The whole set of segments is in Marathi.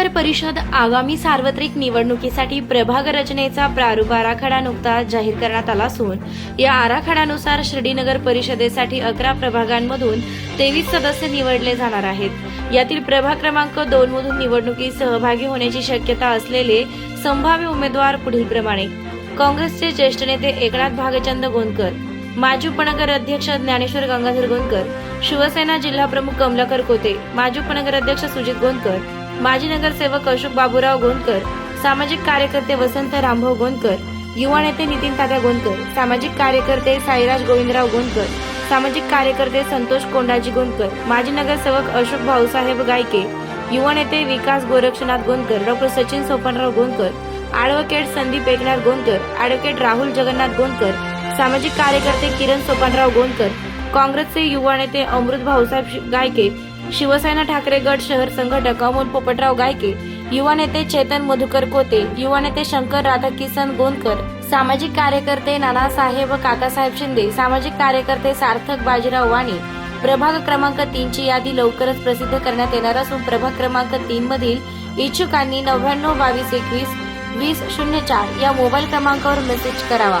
शिर्डी नगर परिषद आगामी सार्वत्रिक निवडणुकीसाठी प्रभाग रचनेचा प्रारूप आराखडा नुकताच जाहीर करण्यात आला असून या आराखड्यानुसार श्रीनगर परिषदेसाठी अकरा प्रभागांमधून तेवीस सदस्य निवडले जाणार आहेत. यातील प्रभाग क्रमांक दोन मधून निवडणुकीत सहभागी होण्याची शक्यता असलेले संभाव्य उमेदवार पुढीलप्रमाणे काँग्रेसचे ज्येष्ठ नेते एकनाथ भागचंद गोंदकर माजी उपनगर अध्यक्ष ज्ञानेश्वर गंगाधर गोंदकर शिवसेना जिल्हा प्रमुख कमलाकर कोते माजी उपनगर अध्यक्ष सुजित गोंदकर माजी नगरसेवक अशोक बाबूराव गोंदकर सामाजिक कार्यकर्ते वसंत रामभाऊ गोंदकर युवा नेते नितीन तात्या गोंदकर सामाजिक कार्यकर्ते साईराज गोविंदराव गोंदकर सामाजिक कार्यकर्ते संतोष कोंडाजी गोंदकर माजी नगरसेवक अशोक भाऊसाहेब गायके युवा नेते Vikas Gorakshanath Gondkar doctor Sachin Sopanrao Gondkar advocate Sandeep Eknath Gondkar advocate Rahul Jagannath Gondkar सामाजिक कार्यकर्ते किरण सोपानराव गोंदकर काँग्रेसचे युवा नेते अमृत भाऊसाहेब गायके शिवसेना ठाकरे गट शहर संघटक अमोल पोपटराव गायके युवा नेते चेतन मधुकर कोते युवा नेते शंकर राधाकिसन गोंदकर सामाजिक कार्यकर्ते नानासाहेब काकासाहेब शिंदे सामाजिक कार्यकर्ते सार्थक बाजीराव वाणी प्रभाग क्रमांक तीनची यादी लवकरच प्रसिद्ध करण्यात येणार असून प्रभाग क्रमांक तीन मधील इच्छुकांनी नव्याण्णव बावीस एकवीस वीस शून्य चार या मोबाईल क्रमांकावर मेसेज करावा.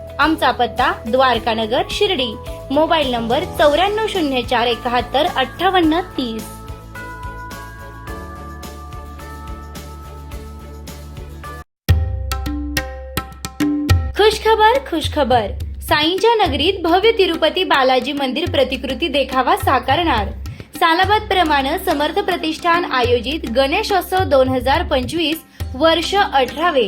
आमचा पत्ता द्वारकानगर शिर्डी. मोबाईल नंबर चौऱ्याण्णव शून्य चार एकाहत्तर अठ्ठावन्न तीस. खुशखबर खुशखबर. साईंच्या नगरीत भव्य तिरुपती बालाजी मंदिर प्रतिकृती देखावा साकारणार. सालाबाद प्रमाणे समर्थ प्रतिष्ठान आयोजित गणेशोत्सव दोन हजार पंचवीस वर्ष अठरावे.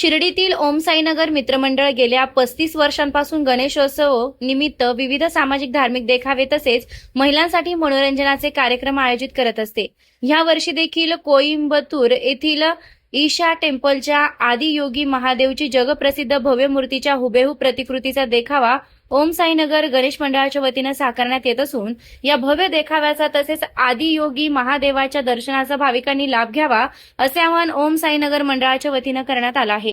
शिर्डीतील ओम साईनगर मित्रमंडळ गेल्या पस्तीस वर्षांपासून गणेशोत्सव निमित्त विविध सामाजिक धार्मिक देखावे तसेच महिलांसाठी मनोरंजनाचे कार्यक्रम आयोजित करत असते. ह्या वर्षी देखील कोइंबतूर येथील ईशा टेम्पलच्या आदियोगी महादेवची जगप्रसिद्ध भव्य मूर्तीच्या हुबेहूब प्रतिकृतीचा देखावा ओम साईनगर गणेश मंडळाच्या वतीनं साकारण्यात येत असून या भव्य देखाव्याचा तसेच आदियोगी महादेवाच्या दर्शनाचा भाविकांनी लाभ घ्यावा असे आवाहन ओम साईनगर मंडळाच्या वतीनं करण्यात आलं आहे.